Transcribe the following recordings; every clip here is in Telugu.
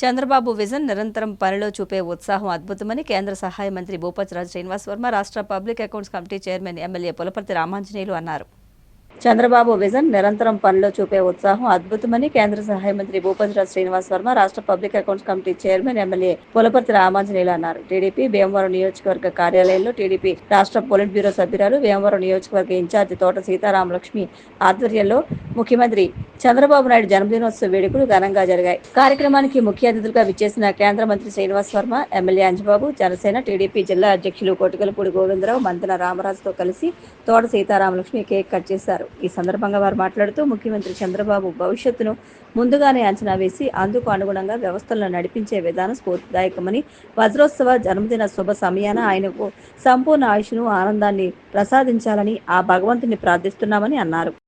చంద్రబాబు విజన్ నిరంతరం పనిలో చూపే ఉత్సాహం అద్భుతమని కేంద్ర సహాయ మంత్రి భూపతిరాజు శ్రీనివాస్ వర్మ రాష్ట్ర public accounts committee chairman MLA Pulaparthi Ramanjaneyulu అన్నారు. చంద్రబాబు విజన్ నిరంతరం పనిలో చూపే ఉత్సాహం అద్భుతమని కేంద్ర సహాయ మంత్రి భూపతిరాజు శ్రీనివాస్ వర్మ రాష్ట్ర public accounts committee chairman MLA Pulaparthi Ramanjaneyulu అన్నారు. టీడీపీ భీమవరం నియోజకవర్గ కార్యాలయంలో టీడీపీ రాష్ట్ర పొలిట్ బ్యూరో సభ్యురాలు భీమవరం నియోజకవర్గ ఇన్ఛార్జి తోట సీతారామలక్ష్మి ఆధ్వర్యంలో ముఖ్యమంత్రి చంద్రబాబు నాయుడు జన్మదినోత్సవ వేడుకలు ఘనంగా జరిగాయి. కార్యక్రమానికి ముఖ్య అతిథులుగా విచ్చేసిన కేంద్ర మంత్రి శ్రీనివాస్ వర్మ ఎమ్మెల్యే అంజబాబు జనసేన టీడీపీ జిల్లా అధ్యక్షులు కొట్టుకలపూడి గోవిందరావు మంతన రామరాజుతో కలిసి తోట సీతారామలక్ష్మి కేక్ కట్ చేశారు. ఈ సందర్భంగా వారు మాట్లాడుతూ ముఖ్యమంత్రి చంద్రబాబు భవిష్యత్తును ముందుగానే అంచనా వేసి అందుకు అనుగుణంగా వ్యవస్థలను నడిపించే విధానం స్ఫూర్తిదాయకమని వజ్రోత్సవ జన్మదిన శుభ సమయాన ఆయనకు సంపూర్ణ ఆయుష్ను ఆనందాన్ని ప్రసాదించాలని ఆ భగవంతుని ప్రార్థిస్తున్నామని అన్నారు.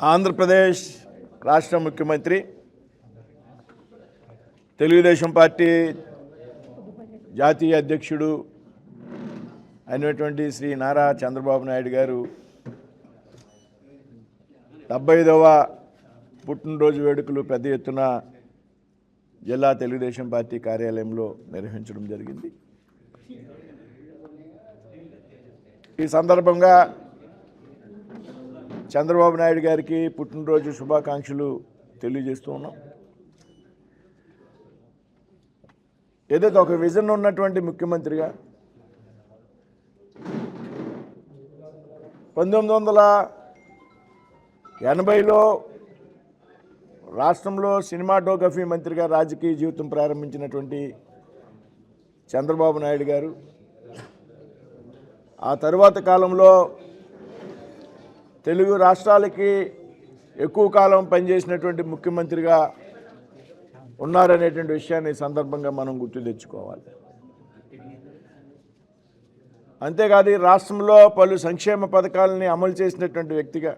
ఆంధ్రప్రదేశ్ రాష్ట్ర ముఖ్యమంత్రి తెలుగుదేశం పార్టీ జాతీయ అధ్యక్షుడు అయినటువంటి శ్రీ నారా చంద్రబాబు నాయుడు గారు డెబ్బై ఐదవ పుట్టినరోజు వేడుకలు పెద్ద ఎత్తున జిల్లా తెలుగుదేశం పార్టీ కార్యాలయంలో నిర్వహించడం జరిగింది. ఈ సందర్భంగా చంద్రబాబు నాయుడు గారికి పుట్టినరోజు శుభాకాంక్షలు తెలియజేస్తూ ఉన్నాం. ఏదైతే ఒక విజన్ ఉన్నటువంటి ముఖ్యమంత్రిగా పంతొమ్మిది వందల ఎనభైలో రాష్ట్రంలో సినిమాటోగ్రఫీ మంత్రిగా రాజకీయ జీవితం ప్రారంభించినటువంటి చంద్రబాబు నాయుడు గారు ఆ తరువాత కాలంలో తెలుగు రాష్ట్రాలకి ఎక్కువ కాలం పనిచేసినటువంటి ముఖ్యమంత్రిగా ఉన్నారనేటువంటి విషయాన్ని సందర్భంగా మనం గుర్తు తెచ్చుకోవాలి. అంతేకాదు రాష్ట్రంలో పలు సంక్షేమ పథకాలని అమలు చేసినటువంటి వ్యక్తిగా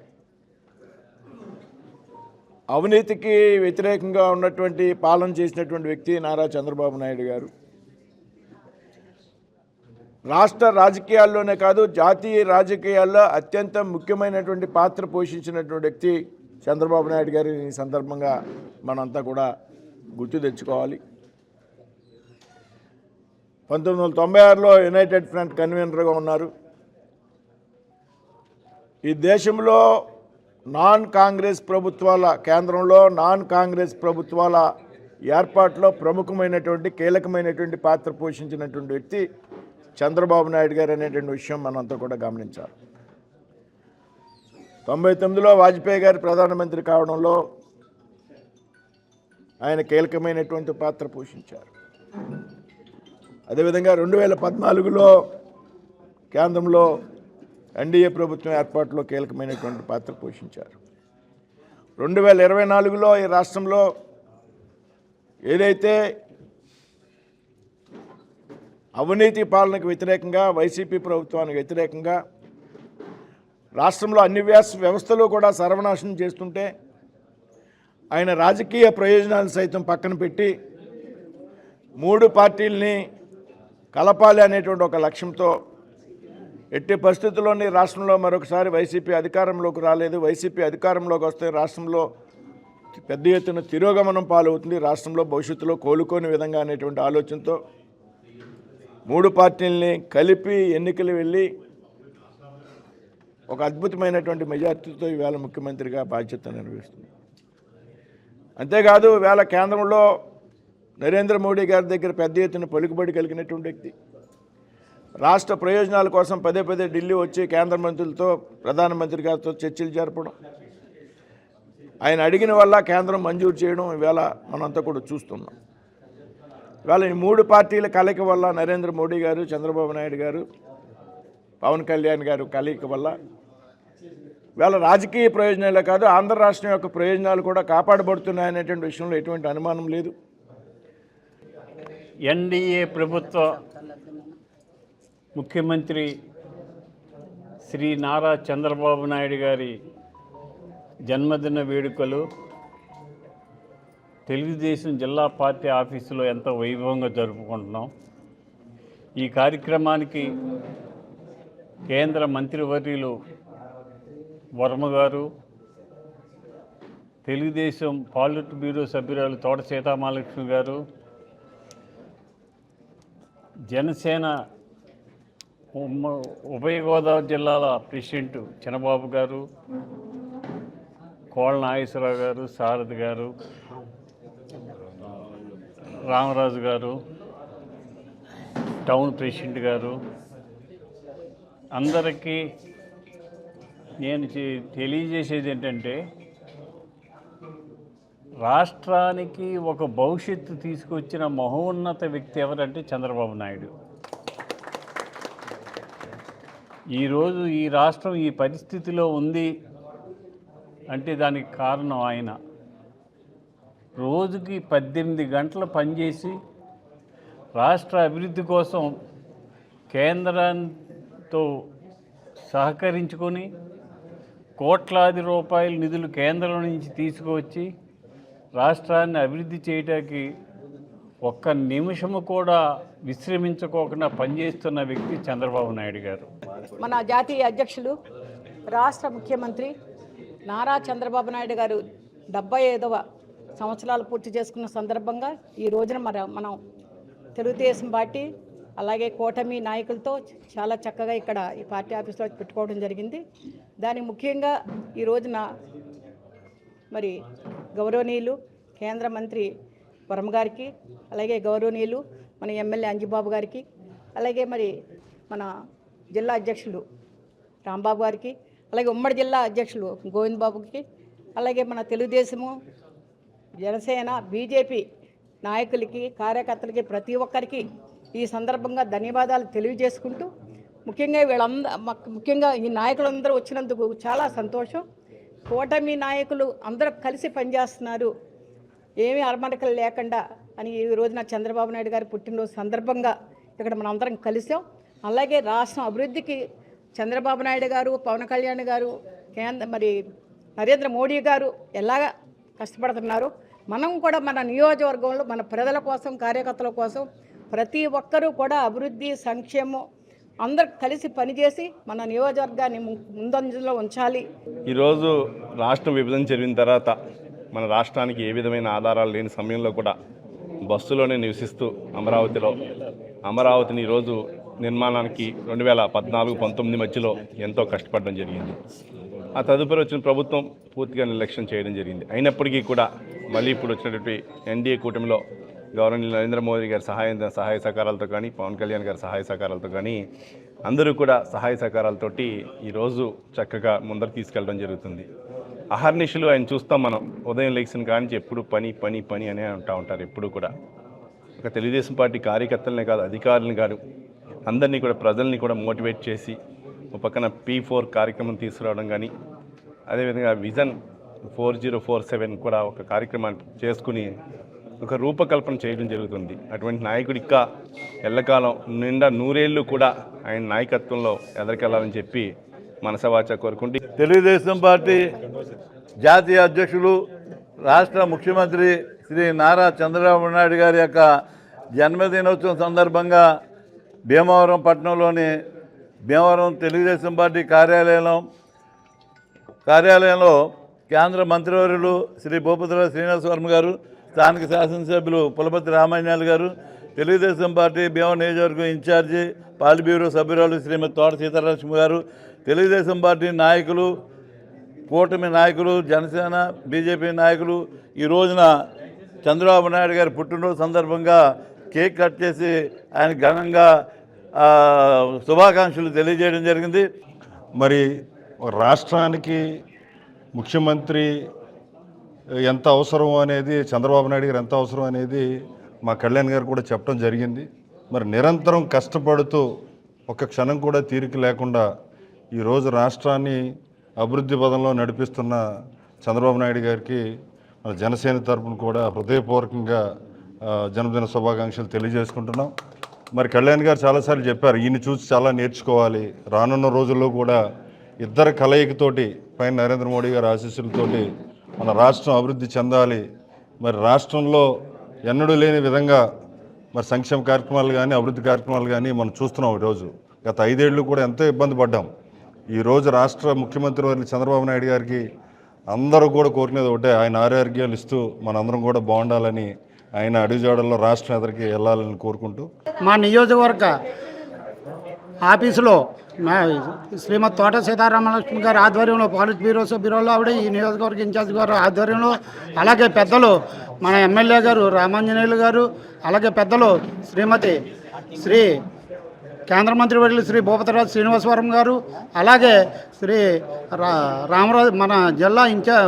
అవినీతికి వ్యతిరేకంగా ఉన్నటువంటి పాలన చేసినటువంటి వ్యక్తి నారా చంద్రబాబు నాయుడు గారు. రాష్ట్ర రాజకీయాల్లోనే కాదు జాతీయ రాజకీయాల్లో అత్యంత ముఖ్యమైనటువంటి పాత్ర పోషించినటువంటి వ్యక్తి చంద్రబాబు నాయుడు గారి. ఈ సందర్భంగా మనంతా కూడా గుర్తు తెచ్చుకోవాలి. పంతొమ్మిది వందల తొంభై ఆరులో యునైటెడ్ ఫ్రంట్ కన్వీనర్గా ఉన్నారు. ఈ దేశంలో నాన్ కాంగ్రెస్ ప్రభుత్వాల కేంద్రంలో నాన్ కాంగ్రెస్ ప్రభుత్వాల ఏర్పాటులో ప్రముఖమైనటువంటి కీలకమైనటువంటి పాత్ర పోషించినటువంటి వ్యక్తి చంద్రబాబు నాయుడు గారు అనేటువంటి విషయం మనంతా కూడా గమనించాలి. తొంభై తొమ్మిదిలో వాజ్పేయి గారు ప్రధానమంత్రి కావడంలో ఆయన కీలకమైనటువంటి పాత్ర పోషించారు. అదేవిధంగా రెండు వేల పద్నాలుగులో కేంద్రంలో ఎన్డీఏ ప్రభుత్వం ఏర్పాటులో కీలకమైనటువంటి పాత్ర పోషించారు. రెండు వేల ఇరవై నాలుగులో ఈ రాష్ట్రంలో ఏదైతే అవినీతి పాలనకు వ్యతిరేకంగా వైసీపీ ప్రభుత్వానికి వ్యతిరేకంగా రాష్ట్రంలో అన్ని వ్యాస వ్యవస్థలు కూడా సర్వనాశనం చేస్తుంటే ఆయన రాజకీయ ప్రయోజనాలు సైతం పక్కన పెట్టి మూడు పార్టీల్ని కలపాలి అనేటువంటి ఒక లక్ష్యంతో ఎట్టి పరిస్థితుల్లోని రాష్ట్రంలో మరొకసారి వైసీపీ అధికారంలోకి రాలేదు. వైసీపీ అధికారంలోకి వస్తే రాష్ట్రంలో పెద్ద ఎత్తున తిరోగమనం పాలవుతుంది. రాష్ట్రంలో భవిష్యత్తులో కోలుకోని విధంగా అనేటువంటి ఆలోచనతో మూడు పార్టీల్ని కలిపి ఎన్నికలు వెళ్ళి ఒక అద్భుతమైనటువంటి మెజార్టీతో ఈవేళ ముఖ్యమంత్రిగా బాధ్యత నిర్వహిస్తుంది. అంతేకాదు వేళ కేంద్రంలో నరేంద్ర మోడీ గారి దగ్గర పెద్ద ఎత్తున పలుకుబడి కలిగినటువంటి వ్యక్తి. రాష్ట్ర ప్రయోజనాల కోసం పదే పదే ఢిల్లీ వచ్చి కేంద్ర మంత్రులతో ప్రధానమంత్రి గారితో చర్చలు జరపడం. ఆయన అడిగిన వల్ల కేంద్రం మంజూరు చేయడం ఇవాళ మనంతా కూడా చూస్తున్నాం. ఇవాళ ఈ మూడు పార్టీల కలయిక వల్ల నరేంద్ర మోడీ గారు చంద్రబాబు నాయుడు గారు పవన్ కళ్యాణ్ గారు కలయిక వల్ల ఇవాళ రాజకీయ ప్రయోజనాలే కాదు ఆంధ్ర రాష్ట్రం యొక్క ప్రయోజనాలు కూడా కాపాడబడుతున్నాయనేటువంటి విషయంలో ఎటువంటి అనుమానం లేదు. ఎన్డీఏ ప్రభుత్వ ముఖ్యమంత్రి శ్రీ నారా చంద్రబాబు నాయుడు గారి జన్మదిన వేడుకలు తెలుగుదేశం జిల్లా పార్టీ ఆఫీసులో ఎంతో వైభవంగా జరుపుకుంటున్నాం. ఈ కార్యక్రమానికి కేంద్ర మంత్రివర్యులు వర్మ గారు తెలుగుదేశం పాలిట్ బ్యూరో సభ్యురాలు తోట సీతామహాలక్ష్మి గారు జనసేన ఉభయ గోదావరి జిల్లాల ప్రెసిడెంట్ చిన్నబాబు గారు కోళ్ళ నాగేశ్వరరావు గారు సారథి గారు రామరాజు గారు టౌన్ ప్రెసిడెంట్ గారు అందరికీ నేను చే- తెలియజేసేది ఏంటంటే రాష్ట్రానికి ఒక భవిష్యత్తు తీసుకొచ్చిన మహోన్నత వ్యక్తి ఎవరంటే చంద్రబాబు నాయుడు. ఈరోజు ఈ రాష్ట్రం ఈ పరిస్థితిలో ఉంది అంటే దానికి కారణం ఆయన. రోజుకి పద్దెనిమిది గంటలు పనిచేసి రాష్ట్ర అభివృద్ధి కోసం కేంద్రంతో సహకరించుకొని కోట్లాది రూపాయల నిధులు కేంద్రం నుంచి తీసుకువచ్చి రాష్ట్రాన్ని అభివృద్ధి చేయడానికి ఒక్క నిమిషము కూడా విశ్రమించుకోకుండా పనిచేస్తున్న వ్యక్తి చంద్రబాబు నాయుడు గారు. మన జాతీయ అధ్యక్షులు రాష్ట్ర ముఖ్యమంత్రి నారా చంద్రబాబు నాయుడు గారు డెబ్బై ఐదవ సంవత్సరాలు పూర్తి చేసుకున్న సందర్భంగా ఈ రోజున మన మనం తెలుగుదేశం పార్టీ అలాగే కూటమి నాయకులతో చాలా చక్కగా ఇక్కడ ఈ పార్టీ ఆఫీస్లో పెట్టుకోవడం జరిగింది. దానికి ముఖ్యంగా ఈ రోజున మరి గౌరవనీయులు కేంద్ర మంత్రి వరమ గారికి అలాగే గౌరవనీయులు మన ఎమ్మెల్యే అంజిబాబు గారికి అలాగే మరి మన జిల్లా అధ్యక్షులు రాంబాబు గారికి అలాగే ఉమ్మడి జిల్లా అధ్యక్షులు గోవింద్ బాబుకి అలాగే మన తెలుగుదేశము జనసేన బీజేపీ నాయకులకి కార్యకర్తలకి ప్రతి ఒక్కరికి ఈ సందర్భంగా ధన్యవాదాలు తెలియజేసుకుంటూ ముఖ్యంగా వీళ్ళంద ముఖ్యంగా ఈ నాయకులందరూ వచ్చినందుకు చాలా సంతోషం. కూటమి నాయకులు అందరూ కలిసి పనిచేస్తున్నారు. ఏమీ అరమరికలు లేకుండా అని ఈ రోజున చంద్రబాబు నాయుడు గారి పుట్టినరోజు సందర్భంగా ఇక్కడ మనం అందరం కలిసాం. అలాగే రాష్ట్రం అభివృద్ధికి చంద్రబాబు నాయుడు గారు పవన్ కళ్యాణ్ గారు కేంద్ర మరి నరేంద్ర మోడీ గారు ఎలాగా కష్టపడుతున్నారు. మనం కూడా మన నియోజకవర్గంలో మన ప్రజల కోసం కార్యకర్తల కోసం ప్రతి ఒక్కరూ కూడా అభివృద్ధి సంక్షేమం అందరు కలిసి పనిచేసి మన నియోజకవర్గాన్ని ము- ముందంజలో ఉంచాలి. ఈరోజు రాష్ట్రం విభజన జరిగిన తర్వాత మన రాష్ట్రానికి ఏ విధమైన ఆధారాలు లేని సమయంలో కూడా బస్సులోనే నివసిస్తూ అమరావతిలో అమరావతిని ఈరోజు నిర్మాణానికి రెండు వేల పద్నాలుగు పంతొమ్మిది మధ్యలో ఎంతో కష్టపడడం జరిగింది. ఆ తదుపరి వచ్చిన ప్రభుత్వం పూర్తిగా నిర్లక్ష్యం చేయడం జరిగింది. అయినప్పటికీ కూడా మళ్ళీ ఇప్పుడు వచ్చినటువంటి ఎన్డీఏ కూటమిలో గవర్నర్ నరేంద్ర మోదీ గారి సహాయ సహాయ సహకారాలతో కానీ పవన్ కళ్యాణ్ గారి సహాయ సహకారాలతో కానీ అందరూ కూడా సహాయ సహకారాలతోటి ఈరోజు చక్కగా ముందరు తీసుకెళ్ళడం జరుగుతుంది. అహర్నిశలు ఆయన చూస్తాం మనం ఉదయం లేచిన కానించి ఎప్పుడు పని పని పని అనే అంటూ ఉంటారు ఎప్పుడు కూడా. ఒక తెలుగుదేశం పార్టీ కార్యకర్తలనే కాదు అధికారులను కాదు అందరినీ కూడా ప్రజల్ని కూడా మోటివేట్ చేసి ఒక పక్కన పీ ఫోర్ కార్యక్రమం తీసుకురావడం కానీ అదేవిధంగా vision four zero four seven కూడా ఒక కార్యక్రమాన్ని చేసుకుని ఒక రూపకల్పన చేయడం జరుగుతుంది. అటువంటి నాయకుడు ఇంకా ఎల్లకాలం నిండా నూరేళ్ళు కూడా ఆయన నాయకత్వంలో ఎదరికెళ్ళాలని చెప్పి మనసవాచ కోరుకుంటే. తెలుగుదేశం పార్టీ జాతీయ అధ్యక్షులు రాష్ట్ర ముఖ్యమంత్రి శ్రీ నారా చంద్రబాబు నాయుడు గారి యొక్క జన్మదినోత్సవం సందర్భంగా భీమవరం పట్టణంలోని భీమవరం తెలుగుదేశం పార్టీ కార్యాలయంలో కార్యాలయంలో కేంద్ర మంత్రివర్యులు శ్రీ భూపతిరావు శ్రీనివాస వర్మ గారు స్థానిక శాసనసభ్యులు పులపతి రామాయణాలు గారు తెలుగుదేశం పార్టీ భీమవరం నియోజకవర్గం ఇన్ఛార్జి పాలి బ్యూరో సభ్యురాలు శ్రీమతి తోట సీతారామ గారు తెలుగుదేశం పార్టీ నాయకులు కూటమి నాయకులు జనసేన బీజేపీ నాయకులు ఈ రోజున చంద్రబాబు నాయుడు గారి పుట్టినరోజు సందర్భంగా కేక్ కట్ చేసి ఆయన ఘనంగా శుభాకాంక్షలు తెలియజేయడం జరిగింది. మరి రాష్ట్రానికి ముఖ్యమంత్రి ఎంత అవసరం అనేది చంద్రబాబు నాయుడు గారు ఎంత అవసరం అనేది మా కళ్యాణ్ గారు కూడా చెప్పడం జరిగింది. మరి నిరంతరం కష్టపడుతూ ఒక క్షణం కూడా తీరిక లేకుండా ఈరోజు రాష్ట్రాన్ని అభివృద్ధి పదంలో నడిపిస్తున్న చంద్రబాబు నాయుడు గారికి మన జనసేన తరపున కూడా హృదయపూర్వకంగా జన్మదిన శుభాకాంక్షలు తెలియజేసుకుంటున్నాం. మరి కళ్యాణ్ గారు చాలాసార్లు చెప్పారు ఈయన చూసి చాలా నేర్చుకోవాలి. రానున్న రోజుల్లో కూడా ఇద్దరు కలయికతోటి పైన నరేంద్ర మోడీ గారి ఆశీస్సులతోటి మన రాష్ట్రం అభివృద్ధి చెందాలి. మరి రాష్ట్రంలో ఎన్నడూ లేని విధంగా మరి సంక్షేమ కార్యక్రమాలు కానీ అభివృద్ధి కార్యక్రమాలు కానీ మనం చూస్తున్నాం ఈరోజు. గత ఐదేళ్ళు కూడా ఎంతో ఇబ్బంది పడ్డాం. ఈరోజు రాష్ట్ర ముఖ్యమంత్రి వారి చంద్రబాబు నాయుడు గారికి అందరూ కూడా కోరుకునేది ఒకటే ఆయన ఆరోగ్యాలు ఇస్తూ మనందరం కూడా బాగుండాలని ఆయన అడుగుజాడల్లో రాష్ట్రం ఎదరికి వెళ్ళాలని కోరుకుంటూ మా నియోజకవర్గ ఆఫీసులో మా శ్రీమతి తోట సీతారామలక్ష్మి గారి ఆధ్వర్యంలో పాలిట్ బ్యూరో సభ్యురాలు ఆవిడ ఈ నియోజకవర్గ ఇన్ఛార్జ్ గారు ఆధ్వర్యంలో అలాగే పెద్దలు మన ఎమ్మెల్యే గారు రామాంజనేయులు గారు అలాగే పెద్దలు శ్రీమతి శ్రీ కేంద్ర మంత్రి వర్యులు శ్రీ భూపతిరాజు శ్రీనివాసవరం గారు అలాగే శ్రీ రా రామరాజు మన జిల్లా ఇంకా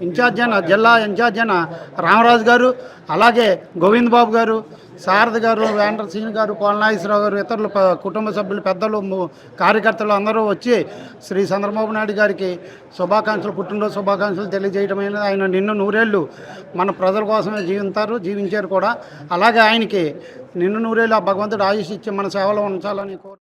ఇన్ఛార్జ్ అయిన జిల్లా ఇన్ఛార్జ్ అయిన రామరాజు గారు అలాగే గోవింద్ బాబు గారు శారద గారు వేండ్ర సింగ్ గారు కోలనాగేశ్వరరావు గారు ఇతరులు కుటుంబ సభ్యులు పెద్దలు కార్యకర్తలు అందరూ వచ్చి శ్రీ చంద్రబాబు నాయుడు గారికి శుభాకాంక్షలు పుట్టినరోజు శుభాకాంక్షలు తెలియజేయడమైనది ఆయన నిన్ను నూరేళ్ళు మన ప్రజల కోసమే జీవించారు జీవించారు కూడా. అలాగే ఆయనకి నిన్ను నూరేళ్ళు ఆ భగవంతుడు ఆయుష్ ఇచ్చి మన సేవలో ఉంచాలని కోరు